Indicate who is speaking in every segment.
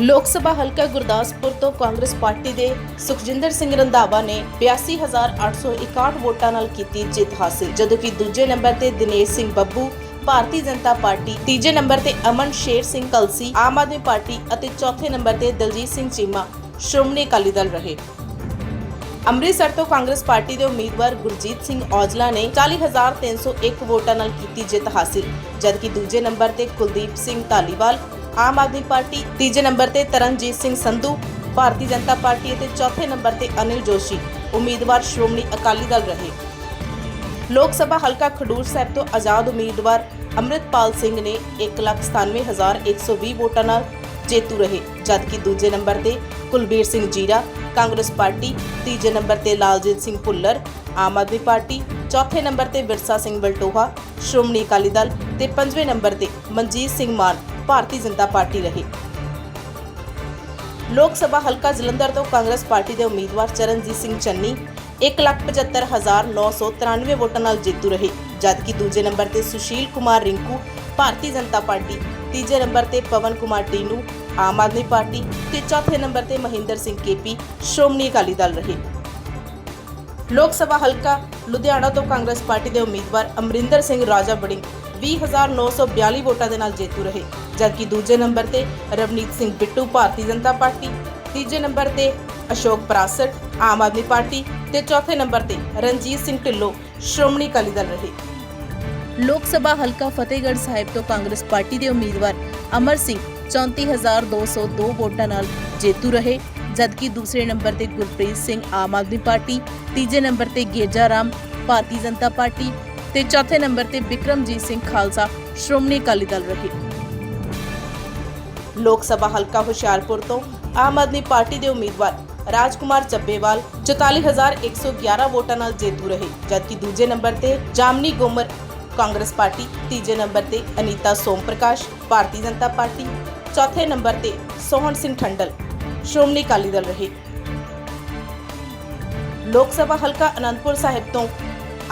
Speaker 1: ਲੋਕ ਸਭਾ ਹਲਕਾ ਗੁਰਦਾਸਪੁਰ ਤੋਂ ਕਾਂਗਰਸ ਪਾਰਟੀ ਦੇ ਸੁਖਜਿੰਦਰ ਸਿੰਘ ਰੰਧਾਵਾ ਨੇ 82861 ਵੋਟਾਂ ਨਾਲ ਕੀਤੀ ਜਿੱਤ ਹਾਸਿਲ, ਜਦੋਂ ਕਿ ਦੂਜੇ ਨੰਬਰ ਤੇ ਦਿਨੇਸ਼ ਸਿੰਘ ਬੱਬੂ, ਭਾਰਤੀ ਜਨਤਾ ਪਾਰਟੀ, ਤੀਜੇ ਨੰਬਰ ਤੇ ਅਮਨ ਸ਼ੇਰ ਸਿੰਘ ਕਲਸੀ, ਆਮ ਆਦਮੀ ਪਾਰਟੀ ਅਤੇ ਚੌਥੇ ਨੰਬਰ ਤੇ ਦਲਜੀਤ ਸਿੰਘ ਚੀਮਾ, ਸ਼੍ਰੋਮਣੀ ਅਕਾਲੀ ਦਲ ਰਹੇ। ਅੰਮ੍ਰਿਤਸਰ ਤੋਂ ਕਾਂਗਰਸ ਪਾਰਟੀ ਦੇ ਉਮੀਦਵਾਰ ਗੁਰਜੀਤ ਸਿੰਘ ਔਜਲਾ ਨੇ 40301 ਵੋਟਾਂ ਨਾਲ ਕੀਤੀ ਜਿੱਤ ਹਾਸਿਲ, ਜਦਕਿ ਦੂਜੇ ਨੰਬਰ ਤੇ ਕੁਲਦੀਪ ਸਿੰਘ ਧਾਲੀਵਾਲ ਆਮ ਆਦਮੀ ਪਾਰਟੀ ਤੀਜੇ ਨੰਬਰ ਤੇ ਤਰਨਜੀਤ ਸਿੰਘ ਸੰਧੂ, ਭਾਰਤੀ ਜਨਤਾ ਪਾਰਟੀ ਅਤੇ ਚੌਥੇ ਨੰਬਰ ਤੇ ਅਨਿਲ ਜੋਸ਼ੀ। ਉਮੀਦਵਾਰ ਸ਼੍ਰੋਮਣੀ ਅਕਾਲੀ ਦਲ ਰਹੇ। ਲੋਕ ਸਭਾ ਹਲਕਾ ਖਡੂਰ ਸਾਹਿਬ ਤੋਂ ਆਜ਼ਾਦ ਉਮੀਦਵਾਰ ਅੰਮ੍ਰਿਤਪਾਲ ਸਿੰਘ ਨੇ 197120 ਵੋਟਾਂ ਨਾਲ ਜੇਤੂ ਰਹੇ, ਜਦਕਿ ਦੂਜੇ ਨੰਬਰ ਤੇ ਕੁਲਬੀਰ ਸਿੰਘ ਜੀਰਾ, ਕਾਂਗਰਸ ਪਾਰਟੀ, ਤੀਜੇ ਨੰਬਰ ਤੇ ਲਾਲਜੀਤ ਸਿੰਘ ਭੁੱਲਰ, ਆਮ ਆਦਮੀ ਪਾਰਟੀ, ਚੌਥੇ ਨੰਬਰ ਤੇ ਵਿਰਸਾ ਸਿੰਘ ਬਲਟੋਹਾ ਸ਼੍ਰੋਮਣੀ ਅਕਾਲੀ ਦਲ ਤੇ ਪੰਜਵੇਂ ਨੰਬਰ ਤੇ ਮਨਜੀਤ ਸਿੰਘ ਮਾਨ। ਭਾਰਤੀ ਜਨਤਾ ਪਾਰਟੀ ਰਹੇ। ਲੋਕ ਸਭਾ ਹਲਕਾ ਜਲੰਧਰ ਤੋਂ ਕਾਂਗਰਸ ਪਾਰਟੀ ਦੇ ਉਮੀਦਵਾਰ ਚਰਨਜੀਤ ਸਿੰਘ ਚੰਨੀ 175993 ਵੋਟਾਂ ਨਾਲ ਜੇਤੂ ਰਹੇ, ਜਦਕਿ ਦੂਜੇ ਨੰਬਰ ਤੇ ਸੁਸ਼ੀਲ ਕੁਮਾਰ ਰਿੰਕੂ, ਭਾਰਤੀ ਜਨਤਾ ਪਾਰਟੀ, ਤੀਜੇ ਨੰਬਰ ਤੇ ਪਵਨ ਕੁਮਾਰ ਟੀਨੂ, ਆਮ ਆਦਮੀ ਪਾਰਟੀ ਤੇ ਚੌਥੇ ਨੰਬਰ ਤੇ ਮਹਿੰਦਰ ਸਿੰਘ ਕੇਪੀ, ਸ਼੍ਰੋਮਣੀ ਅਕਾਲੀ ਦਲ ਰਹੇ। ਲੋਕ ਸਭਾ ਹਲਕਾ ਲੁਧਿਆਣਾ ਤੋਂ ਕਾਂਗਰਸ ਪਾਰਟੀ ਦੇ ਉਮੀਦਵਾਰ ਅਮਰਿੰਦਰ ਸਿੰਘ ਰਾਜਾ ਬੜਿੰਗ 20942 ਵੋਟਾਂ ਦੇ ਨਾਲ ਜੇਤੂ ਰਹੇ। ਜਦਕਿ ਦੂਜੇ ਨੰਬਰ ਤੇ ਰਵਨੀਤ ਸਿੰਘ ਬਿੱਟੂ ਭਾਰਤੀ ਜਨਤਾ ਪਾਰਟੀ, ਤੀਜੇ ਨੰਬਰ ਤੇ ਅਸ਼ੋਕ ਪਰਾਸਰ ਆਮ ਆਦਮੀ ਪਾਰਟੀ ਤੇ ਚੌਥੇ ਨੰਬਰ ਤੇ ਰਣਜੀਤ ਸਿੰਘ ਢਿੱਲੋਂ ਸ਼੍ਰੋਮਣੀ ਅਕਾਲੀ ਦਲ ਰਹੇ। ਲੋਕ ਸਭਾ ਹਲਕਾ ਫਤਿਹਗੜ੍ਹ ਸਾਹਿਬ ਤੋਂ ਕਾਂਗਰਸ ਪਾਰਟੀ ਦੇ ਉਮੀਦਵਾਰ ਅਮਰ ਸਿੰਘ 34202 ਵੋਟਾਂ ਨਾਲ ਜੇਤੂ ਰਹੇ, ਜਦਕਿ ਦੂਸਰੇ ਨੰਬਰ ਤੇ ਗੁਰਪ੍ਰੀਤ ਸਿੰਘ ਆਮ ਆਦਮੀ ਪਾਰਟੀ, ਤੀਜੇ ਨੰਬਰ ਤੇ ਗੇਜਾ ਰਾਮ ਭਾਰਤੀ ਜਨਤਾ ਪਾਰਟੀ ਤੇ ਚੌਥੇ ਨੰਬਰ ਤੇ ਬਿਕਰਮਜੀਤ ਸਿੰਘ ਖਾਲਸਾ ਸ਼੍ਰੋਮਣੀ ਅਕਾਲੀ ਦਲ ਰਹੇ। ਲੋਕ ਸਭਾ ਹਲਕਾ ਹੁਸ਼ਿਆਰਪੁਰ ਤੋਂ ਆਮ ਆਦਮੀ ਪਾਰਟੀ ਦੇ ਉਮੀਦਵਾਰ ਰਾਜਕੁਮਾਰ ਚੱਬੇਵਾਲ 44111 ਵੋਟਾਂ ਨਾਲ ਜੇਤੂ ਰਹੇ ਜਦਕਿ ਦੂਜੇ ਨੰਬਰ ਤੇ ਜਾਮਨੀ ਗੋਮਰ ਕਾਂਗਰਸ ਪਾਰਟੀ ਤੀਜੇ ਨੰਬਰ ਤੇ ਅਨੀਤਾ ਸੋਮ ਪ੍ਰਕਾਸ਼ ਭਾਰਤੀ ਜਨਤਾ ਪਾਰਟੀ ਚੌਥੇ ਨੰਬਰ ਤੇ ਸੋਹਣ ਸਿੰਘ ਠੰਡਲ ਸ਼੍ਰੋਮਣੀ ਅਕਾਲੀ ਦਲ ਰਹੇ ਲੋਕ ਸਭਾ ਹਲਕਾ ਅਨੰਦਪੁਰ ਸਾਹਿਬ ਤੋਂ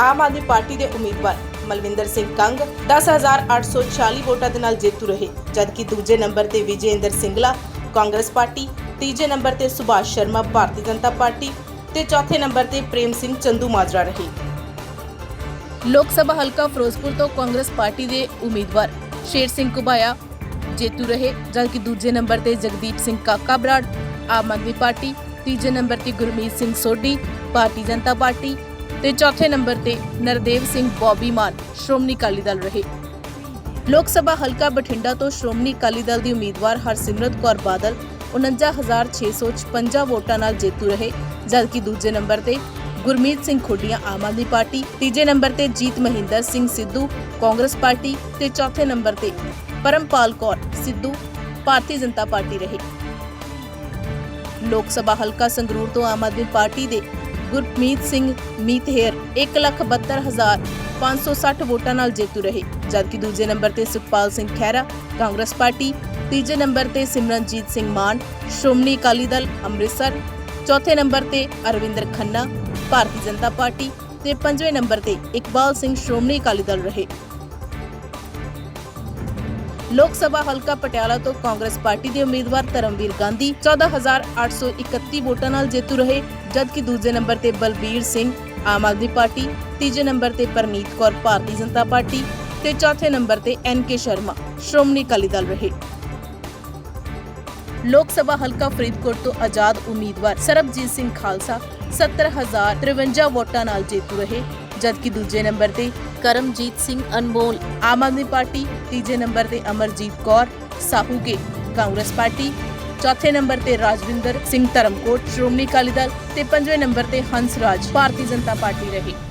Speaker 1: ਆਮ ਆਦਮੀ ਪਾਰਟੀ ਦੇ ਉਮੀਦਵਾਰ ਮਲਵਿੰਦਰ ਸਿੰਘ ਕੰਗ 10846 ਵੋਟਾਂ ਦੇ ਨਾਲ ਜੇਤੂ ਰਹੇ, ਜਦਕਿ ਦੂਜੇ ਨੰਬਰ ਤੇ ਵਿਜੇਂਦਰ ਸਿੰਗਲਾ, ਕਾਂਗਰਸ ਪਾਰਟੀ, ਤੀਜੇ ਨੰਬਰ ਤੇ ਸੁਭਾਸ਼ ਸ਼ਰਮਾ, ਭਾਰਤੀ ਜਨਤਾ ਪਾਰਟੀ ਤੇ ਚੌਥੇ ਨੰਬਰ ਤੇ ਪ੍ਰੇਮ ਸਿੰਘ ਚੰਦੂ ਮਾਜਰਾ ਰਹੇ। ਲੋਕ ਸਭਾ ਹਲਕਾ ਫਿਰੋਜ਼ਪੁਰ ਤੋਂ ਕਾਂਗਰਸ ਪਾਰਟੀ ਦੇ ਉਮੀਦਵਾਰ ਸ਼ੇਰ ਸਿੰਘ ਕੁਬਾਇਆ ਜੇਤੂ ਰਹੇ, ਜਦਕਿ ਦੂਜੇ ਨੰਬਰ ਤੇ ਜਗਦੀਪ ਸਿੰਘ ਕਾਕਾ ਬਰਾੜ, ਆਮ ਆਦਮੀ ਪਾਰਟੀ, ਤੀਜੇ ਨੰਬਰ ਤੇ ਗੁਰਮੀਤ ਸਿੰਘ ਸੋਢੀ, ਭਾਰਤੀ ਜਨਤਾ ਪਾਰਟੀ ਤੇ ਚੌਥੇ ਨੰਬਰ ਤੇ ਨਰਦੇਵ ਸਿੰਘ ਬੌਬੀ ਮਾਨ, ਸ਼੍ਰੋਮਣੀ ਅਕਾਲੀ ਦਲ ਰਹੇ। ਲੋਕ ਸਭਾ ਹਲਕਾ ਬਠਿੰਡਾ ਤੋਂ ਸ਼੍ਰੋਮਣੀ ਅਕਾਲੀ ਦਲ ਦੀ ਉਮੀਦਵਾਰ ਹਰਸਿਮਰਤ ਕੌਰ ਬਾਦਲ 49656 ਵੋਟਾਂ ਨਾਲ ਜੇਤੂ ਰਹੇ, ਜਦਕਿ ਦੂਜੇ ਨੰਬਰ ਤੇ ਗੁਰਮੀਤ ਸਿੰਘ ਖੁੱਡੀਆਂ ਆਮ ਆਦਮੀ ਪਾਰਟੀ, ਤੀਜੇ ਨੰਬਰ ਤੇ ਜੀਤ ਮਹਿੰਦਰ ਸਿੰਘ ਸਿੱਧੂ ਕਾਂਗਰਸ ਪਾਰਟੀ ਤੇ ਚੌਥੇ ਨੰਬਰ ਤੇ ਪਰਮਪਾਲ ਕੌਰ ਸਿੱਧੂ ਭਾਰਤੀ ਜਨਤਾ ਪਾਰਟੀ ਰਹੇ। ਲੋਕ ਸਭਾ ਹਲਕਾ ਸੰਗਰੂਰ ਤੋਂ ਆਮ ਆਦਮੀ ਪਾਰਟੀ ਦੇ ਗੁਰਮੀਤ ਸਿੰਘ ਮੀਤਹੇਰ 172560 ਵੋਟਾਂ ਨਾਲ ਜੇਤੂ ਰਹੇ, ਜਦਕਿ ਦੂਜੇ ਨੰਬਰ ਤੇ ਸੁਖਪਾਲ ਸਿੰਘ ਖਹਿਰਾ, ਕਾਂਗਰਸ ਪਾਰਟੀ, ਤੀਜੇ ਨੰਬਰ ਤੇ ਸਿਮਰਨਜੀਤ ਸਿੰਘ ਮਾਨ, ਸ਼੍ਰੋਮਣੀ ਅਕਾਲੀ ਦਲ ਅੰਮ੍ਰਿਤਸਰ, ਚੌਥੇ ਨੰਬਰ ਤੇ ਅਰਵਿੰਦਰ ਖੰਨਾ, ਭਾਰਤੀ ਜਨਤਾ ਪਾਰਟੀ ਤੇ ਪੰਜਵੇਂ ਨੰਬਰ ਤੇ ਇਕਬਾਲ ਸਿੰਘ ਸ਼੍ਰੋਮਣੀ ਅਕਾਲੀ ਦਲ ਰਹੇ। ਲੋਕ ਸਭਾ ਹਲਕਾ ਪਟਿਆਲਾ ਤੋਂ ਕਾਂਗਰਸ ਪਾਰਟੀ ਦੇ ਉਮੀਦਵਾਰ ਧਰਮਵੀਰ ਗਾਂਧੀ 14831 ਵੋਟਾਂ ਨਾਲ ਜੇਤੂ ਰਹੇ, ਜਦਕਿ ਦੂਜੇ ਨੰਬਰ ਤੇ ਬਲਬੀਰ ਸਿੰਘ, ਆਮ ਆਦਮੀ ਪਾਰਟੀ, ਤੀਜੇ ਨੰਬਰ ਤੇ ਪਰਨੀਤ ਕੌਰ, ਭਾਰਤੀ ਜਨਤਾ ਪਾਰਟੀ ਤੇ ਚੌਥੇ ਨੰਬਰ ਤੇ ਐਨ ਕੇ ਸ਼ਰਮਾ। ਸ਼੍ਰੋਮਣੀ ਅਕਾਲੀ ਦਲ ਰਹੇ। ਲੋਕ ਸਭਾ ਹਲਕਾ ਫਰੀਦਕੋਟ ਤੋਂ ਆਜ਼ਾਦ ਉਮੀਦਵਾਰ ਸਰਬਜੀਤ ਸਿੰਘ ਖਾਲਸਾ 70053 ਵੋਟਾਂ ਨਾਲ ਜੇਤੂ ਰਹੇ ਜਦਕਿ ਦੂਜੇ ਨੰਬਰ ਤੇ ਕਰਮਜੀਤ ਸਿੰਘ ਅਨਮੋਲ, ਆਮ ਆਦਮੀ ਪਾਰਟੀ, ਤੀਜੇ ਨੰਬਰ ਤੇ ਅਮਰਜੀਤ ਕੌਰ ਸਾਹੂਗੇ ਕਾਂਗਰਸ ਪਾਰਟੀ, ਚੌਥੇ ਨੰਬਰ ਤੇ ਰਾਜਵਿੰਦਰ ਸਿੰਘ ਧਰਮਕੋਟ, ਸ਼੍ਰੋਮਣੀ ਅਕਾਲੀ ਦਲ ਤੇ ਪੰਜਵੇਂ ਨੰਬਰ ਤੇ ਹੰਸ ਰਾਜ ਭਾਰਤੀ ਜਨਤਾ ਪਾਰਟੀ ਰਹੇ।